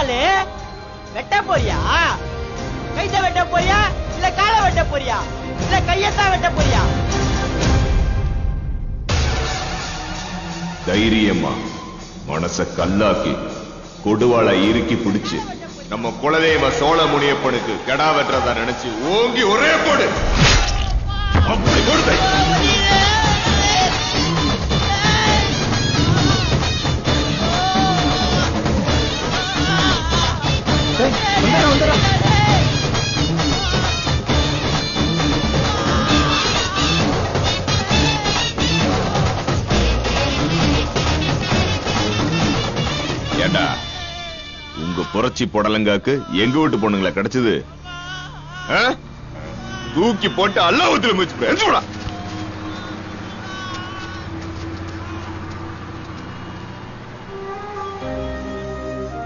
கோபாலு வெட்ட போறியா? கைத்த வெட்ட போறியா? இல்ல காலை வெட்ட போறியா? இல்ல கையத்தான் வெட்ட போறியா? தைரியமா. மனச கல்லாக்கி கொடுவாளை இறுக்கி பிடிச்சு நம்ம குலதெய்வ சோழ முனியப்பனுக்கு கெடா வெட்டுறதா நினைச்சு ஓங்கி ஒரே போடு. ஏண்டா? உங்க புரட்சி புடலங்காக்கு எங்க வீட்டு பொண்ணுங்களா கிடைச்சது? தூக்கி போட்டு அல்லாவத்துல முயற்சி போடா.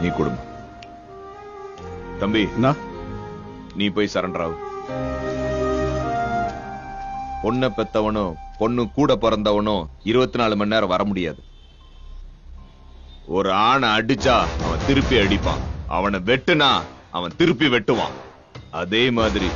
நீ குடும்பம் தம்பி நீ போய் சரண்டர் ஆகு. பொண்ணை பெத்தவனும் பொண்ணு கூட பிறந்தவனும் இருபத்தி நாலு மணி நேரம் வர முடியாது. ஒரு ஆணை அடிச்சா அவன் திருப்பி அடிப்பான். அவனை வெட்டுனா அவன் திருப்பி வெட்டுவான். அதே மாதிரி